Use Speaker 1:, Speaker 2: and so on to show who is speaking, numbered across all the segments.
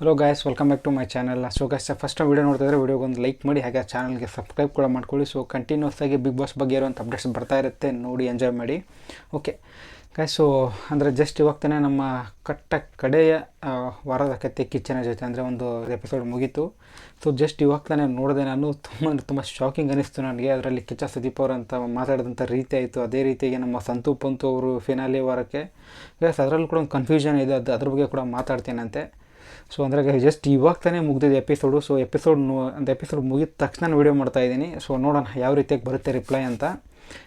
Speaker 1: Hello guys welcome back to my channel so guys first video ನೋಡ್ತಿದ್ರೆ ವೀಡಿಯೋಗೆ ಒಂದು like ಮಾಡಿ, ಹಾಗೆ ಚಾನಲ್ಗೆ ಸಬ್ಸ್ಕ್ರೈಬ್ ಕೂಡ ಮಾಡ್ಕೊಳ್ಳಿ. ಸೊ ಕಂಟಿನ್ಯೂಸ್ ಆಗಿ ಬಿಗ್ ಬಾಸ್ ಬಗ್ಗೆ ಇರುವಂಥ ಅಪ್ಡೇಟ್ಸ್ ಬರ್ತಾ ಇರುತ್ತೆ, ನೋಡಿ ಎಂಜಾಯ್ ಮಾಡಿ. ಓಕೆ ಗಾಯ್ಸ್ ಸೊ ಅಂದರೆ ಜಸ್ಟ್ ಇವಾಗ ತಾನೇ ನಮ್ಮ ಕಟ್ಟ ಕಡೆಯ ವಾರದ ಕತೆ ಕಿಚ್ಚನ ಜೊತೆ ಅಂದರೆ ಒಂದು ಎಪಿಸೋಡ್ ಮುಗೀತು. ಸೊ ಜಸ್ಟ್ ಇವಾಗ ತಾನೇ ನೋಡಿದೆ ನಾನು, ತುಂಬ ತುಂಬ ಶಾಕಿಂಗ್ ಅನಿಸ್ತು ನನಗೆ. ಅದರಲ್ಲಿ ಕಿಚ್ಚ ಸುದೀಪ್ ಅವರು ಅಂತ ಮಾತಾಡಿದಂಥ ರೀತಿ ಆಯಿತು. ಅದೇ ರೀತಿಯಾಗಿ ನಮ್ಮ ಸಂತು ಪಂತು ಅವರು ಫಿನಾಲಿ ವಾರಕ್ಕೆ. ಗಾಯ್ಸ್ ಅದರಲ್ಲೂ ಕೂಡ ಒಂದು ಕನ್ಫ್ಯೂಷನ್ ಇದೆ. ಅದು ಅದ್ರ ಬಗ್ಗೆ ಕೂಡ ಮಾತಾಡ್ತೀನಂತೆ. ಸೊ ಅಂದ್ರೆ ಜಸ್ಟ್ ಇವಾಗ ತಾನೇ ಮುಗಿದಿದೆ ಎಪಿಸೋಡು ಸೊ ಎಪಿಸೋಡ್ ಅಂತ ಎಪಿಸೋಡ್ ಮುಗಿದ ತಕ್ಷಣ ವೀಡಿಯೋ ಮಾಡ್ತಾ ಇದ್ದೀನಿ. ಸೊ ನೋಡೋಣ ಯಾವ ರೀತಿಯಾಗಿ ಬರುತ್ತೆ ರಿಪ್ಲೈ ಅಂತ.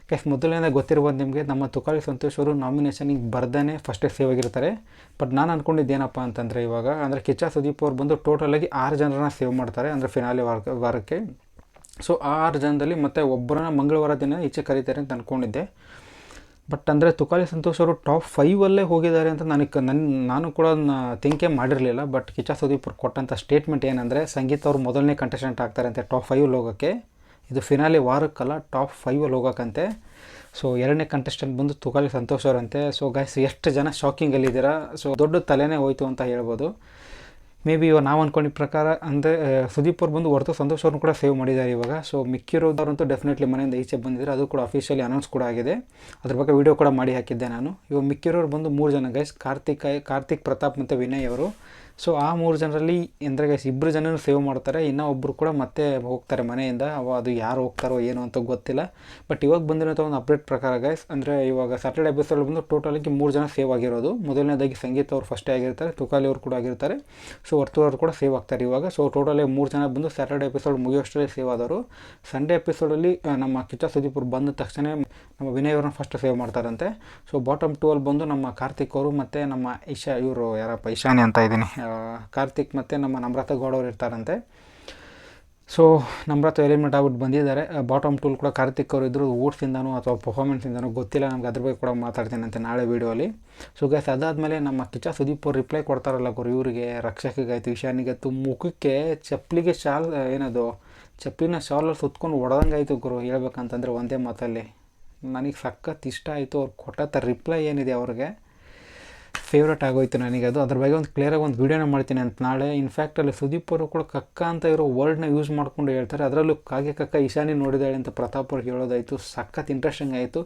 Speaker 1: ಕೆಸ್ ಮೊದಲನೇ ಗೊತ್ತಿರ್ಬೋದು ನಿಮಗೆ ನಮ್ಮ ತುಕಾಲಿ ಸಂತೋಷ್ ಅವರು ನಾಮಿನೇಷನಿಗೆ ಬರ್ದೇ ಫಸ್ಟೇ ಸೇವ್ ಆಗಿರ್ತಾರೆ. ಬಟ್ ನಾನು ಅಂದ್ಕೊಂಡಿದ್ದೇನಪ್ಪ ಅಂತಂದರೆ ಇವಾಗ, ಅಂದರೆ ಕಿಚ್ಚ ಸುದೀಪ್ ಅವ್ರು ಬಂದು ಟೋಟಲಾಗಿ ಆರು ಜನರನ್ನ ಸೇವ್ ಮಾಡ್ತಾರೆ ಅಂದರೆ ಫಿನಾಲಿ ವಾರ ವಾರಕ್ಕೆ. ಸೊ ಆರು ಜನದಲ್ಲಿ ಮತ್ತೆ ಒಬ್ಬರನ್ನ ಮಂಗಳವಾರ ದಿನ ಈಚೆ ಕರೀತಾರೆ ಅಂತ ಅಂದ್ಕೊಂಡಿದ್ದೆ ಬಟ್ ಅಂದರೆ ತುಕಾಲಿ ಸಂತೋಷ್ ಅವರು ಟಾಪ್ ಫೈವಲ್ಲೇ ಹೋಗಿದ್ದಾರೆ ಅಂತ ನನಗೆ ನನ್ನ ನಾನು ಕೂಡ ತಿಂಕೆ ಮಾಡಿರಲಿಲ್ಲ. ಬಟ್ ಕಿಚ್ಚ ಸುದೀಪ್ ಕೊಟ್ಟಂಥ ಸ್ಟೇಟ್ಮೆಂಟ್ ಏನಂದರೆ, ಸಂಗೀತ ಅವರು ಮೊದಲನೇ ಕಂಟೆಸ್ಟೆಂಟ್ ಆಗ್ತಾರೆ ಅಂತೆ ಟಾಪ್ ಫೈವಲ್ಲಿ ಹೋಗೋಕ್ಕೆ ಇದು ಫಿನಾಲಿ ವಾರಕ್ಕಲ್ಲ ಟಾಪ್ ಫೈವಲ್ಲಿ ಹೋಗೋಕ್ಕಂತೆ ಸೊ ಎರಡನೇ ಕಂಟೆಸ್ಟೆಂಟ್ ಬಂದು ತುಕಾಲಿ ಸಂತೋಷ್ ಅವರಂತೆ. ಸೊ ಗೈಸ್ ಎಷ್ಟು ಜನ ಶಾಕಿಂಗಲ್ಲಿದ್ದೀರಾ ಸೊ ದೊಡ್ಡ ತಲೆನೇ ಹೋಯ್ತು ಅಂತ ಹೇಳ್ಬೋದು. ಮೇ ಬಿ ಇವಾಗ ನಾವು ಅಂದ್ಕೊಂಡಿದ್ದ ಪ್ರಕಾರ, ಅಂದರೆ ಸುದೀಪ್ ಅವ್ರು ಬಂದು ಹೊರತು ಸಂತೋಷ್ ಅವ್ರನ್ನ ಕೂಡ ಸೇವ್ ಮಾಡಿದ್ದಾರೆ ಇವಾಗ. ಸೊ ಮಿಕ್ಕಿರೋದವ್ರಂತೂ ಡೆಫಿನೆಟ್ಲಿ ಮನೆಯಿಂದ ಈಚೆ ಬಂದಿದ್ದಾರೆ ಅದು ಕೂಡ ಅಫಿಷಿಯಲಿ ಅನೌನ್ಸ್ ಕೂಡ ಆಗಿದೆ. ಅದ್ರ ಬಗ್ಗೆ ವಿಡಿಯೋ ಕೂಡ ಮಾಡಿ ಹಾಕಿದ್ದೆ ನಾನು. ಇವಾಗ ಮಿಕ್ಕಿರೋರು ಬಂದು ಮೂರು ಜನ ಗೈಸ್ ಕಾರ್ತಿಕ್ ಕಾರ್ತಿಕ್ ಪ್ರತಾಪ್ ಮತ್ತು ವಿನಯ್ ಅವರು. ಸೊ ಆ ಮೂರು ಜನರಲ್ಲಿ ಅಂದರೆ ಗೈಸ್ ಇಬ್ಬರು ಜನರು ಸೇವ್ ಮಾಡ್ತಾರೆ. ಇನ್ನೂ ಒಬ್ಬರು ಕೂಡ ಮತ್ತೆ ಹೋಗ್ತಾರೆ ಮನೆಯಿಂದ. ಅವ ಅದು ಯಾರು ಹೋಗ್ತಾರೋ ಏನು ಅಂತ ಗೊತ್ತಿಲ್ಲ. ಬಟ್ ಇವಾಗ ಬಂದಿರೋಂಥ ಒಂದು ಅಪ್ಡೇಟ್ ಪ್ರಕಾರ ಗೈಸ್ ಅಂದರೆ ಇವಾಗ ಸ್ಯಾಟರ್ಡೆ ಎಪಿಸೋಡ್ ಬಂದು ಟೋಟಲಿಗೆ ಮೂರು ಜನ ಸೇವ್ ಆಗಿರೋದು. ಮೊದಲನೇದಾಗಿ ಸಂಗೀತ ಅವರು ಫಸ್ಟೇ ಆಗಿರ್ತಾರೆ, ತುಕಾಲಿ ಅವರು ಕೂಡ ಆಗಿರ್ತಾರೆ. ಸೊ ಅವರು ಕೂಡ ಸೇವ್ ಆಗ್ತಾರೆ ಇವಾಗ. ಸೊ ಟೋಟಲಿ ಮೂರು ಜನ ಬಂದು ಸ್ಯಾಟರ್ಡೆ ಎಪಿಸೋಡ್ ಮುಗಿಯೋಷ್ಟರಲ್ಲಿ ಸೇವ್ ಆದವರು. ಸಂಡೇ ಎಪಿಸೋಡಲ್ಲಿ ನಮ್ಮ ಕಿಚ್ಚ ಸುದೀಪ್ ಬಂದ ತಕ್ಷಣ ನಮ್ಮ ವಿನಯ್ ಅವ್ರನ್ನ ಫಸ್ಟ್ ಸೇವ್ ಮಾಡ್ತಾರಂತೆ. ಸೊ ಬಾಟಮ್ ಟೂ ಅಲ್ಲಿ ಬಂದು ನಮ್ಮ ಕಾರ್ತಿಕ್ ಅವರು ಮತ್ತು ನಮ್ಮ ಇಶಾ ಇವರು ಯಾರಪ್ಪ ಇಶಾನಿ ಅಂತ ಇದ್ದೀನಿ. ಕಾರ್ತಿಕ್ ಮತ್ತು ನಮ್ಮ ನಮ್ರತ ಗೌಡ ಅವ್ರು ಇರ್ತಾರಂತೆ. ಸೊ ನಮ್ರತ ಎಲಿಮೆಂಟ್ ಆಗ್ಬಿಟ್ಟು ಬಂದಿದ್ದಾರೆ. ಬಾಟಮ್ ಟೂಲ್ ಕೂಡ ಕಾರ್ತಿಕ್ ಅವರು ಇದ್ದರು ಓಟ್ಸಿಂದನೂ ಅಥವಾ ಪರ್ಫಾರ್ಮೆನ್ಸಿಂದನೋ ಗೊತ್ತಿಲ್ಲ. ನಮ್ಗೆ ಅದ್ರ ಬಗ್ಗೆ ಕೂಡ ಮಾತಾಡ್ತೀನಂತೆ ನಾಳೆ ವೀಡಿಯೋಲಿ ಸೊ ಗೈಸ್ ಅದಾದಮೇಲೆ ನಮ್ಮ ಕಿಚ್ಚ ಸುದೀಪ್ ಅವ್ರು ರಿಪ್ಲೈ ಕೊಡ್ತಾರಲ್ಲ ಗುರು, ಇವರಿಗೆ, ರಕ್ಷಕಿಗಾಯ್ತು ಇಶಾನಿಗಾಯ್ತು ಮುಖಕ್ಕೆ ಚಪ್ಪಲಿಗೆ ಶಾಲ್ ಏನದು, ಚಪ್ಪಲಿನ ಶಾಲಲ್ಲಿ ಸುತ್ಕೊಂಡು ಹೊಡೆದಂಗಾಯ್ತು ಗುರು, ಹೇಳ್ಬೇಕಂತಂದರೆ ಒಂದೇ ಮಾತಲ್ಲಿ. ನನಗೆ ಸಖತ್ ಇಷ್ಟ ಆಯಿತು. ಅವ್ರು ಕೊಟ್ಟಂಥ ರಿಪ್ಲೈ ಏನಿದೆ ಅವ್ರಿಗೆ? ಫೇವ್ರೇಟ್ ಆಗೋಯ್ತು ನನಗೆ ಅದು. ಅದ್ರ ಬಗ್ಗೆ ಒಂದು ಕ್ಲಿಯರಾಗಿ ಒಂದು ವೀಡಿಯೋನ ಮಾಡ್ತೀನಿ ಅಂತ ನಾಳೆ. ಇನ್ಫ್ಯಾಕ್ಟ್ ಅಲ್ಲಿ ಸುದೀಪ್ ಅವರು ಕೂಡ ಕಕ್ಕ ಅಂತ ಇರೋ ವರ್ಡ್ನ ಯೂಸ್ ಮಾಡ್ಕೊಂಡು ಹೇಳ್ತಾರೆ. ಅದರಲ್ಲೂ ಕಾಗೆ ಕಕ್ಕ ಇಶಾನಿ ನೋಡಿದಾಳೆ ಅಂತ ಪ್ರತಾಪ್ ಅವ್ರಿಗೆ ಹೇಳೋದಾಯಿತು. ಸಖತ್ ಇಂಟ್ರೆಸ್ಟಿಂಗ್ ಆಯಿತು.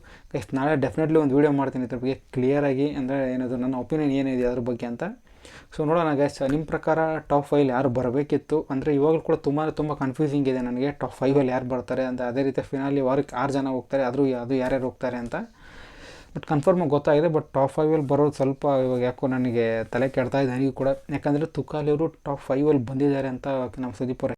Speaker 1: ನಾಳೆ ಡೆಫಿನೆಟ್ಲಿ ಒಂದು ವೀಡಿಯೋ ಮಾಡ್ತೀನಿ ಇದ್ರ ಬಗ್ಗೆ ಕ್ಲಿಯರಾಗಿ ಅಂದರೆ ಏನದು ನನ್ನ ಒಪಿನಿಯನ್ ಏನಿದೆ ಅದ್ರ ಬಗ್ಗೆ ಅಂತ. ಸೊ ನೋಡೋಣ ಗೈಸ್ ನಿಮ್ಮ ಪ್ರಕಾರ ಟಾಪ್ ಫೈವ್ ಯಾರು ಬರಬೇಕಿತ್ತು? ಅಂದರೆ ಇವಾಗಲೂ ಕೂಡ ತುಂಬ ತುಂಬ ಕನ್ಫ್ಯೂಸಿಂಗ್ ಇದೆ ನನಗೆ. ಟಾಪ್ ಫೈವಲ್ಲಿ ಯಾರು ಬರ್ತಾರೆ? ಅಂತ ಅದೇ ರೀತಿ ಫಿನಾಲಿ ವಾರಕ್ಕೆ ಆರು ಜನ ಹೋಗ್ತಾರೆ. ಆದರೂ ಅದು ಯಾರ್ಯಾರು ಹೋಗ್ತಾರೆ ಅಂತ. ಬಟ್ ಕನ್ಫರ್ಮಾಗಿ ಗೊತ್ತಾಗಿದೆ ಬಟ್ ಟಾಪ್ ಫೈವಲ್ಲಿ ಬರೋದು ಸ್ವಲ್ಪ ಇವಾಗ ಯಾಕೋ ನನಗೆ ತಲೆ ಕೆಡ್ತಾ ಇದೆ, ನನಗೂ ಕೂಡ. ಯಾಕಂದರೆ ತುಕಾಲಿ ಅವರು ಟಾಪ್ ಫೈವಲ್ಲಿ ಬಂದಿದ್ದಾರೆ ಅಂತ ನಮ್ಮ ಸುದೀಪ್ ಅವ್ರು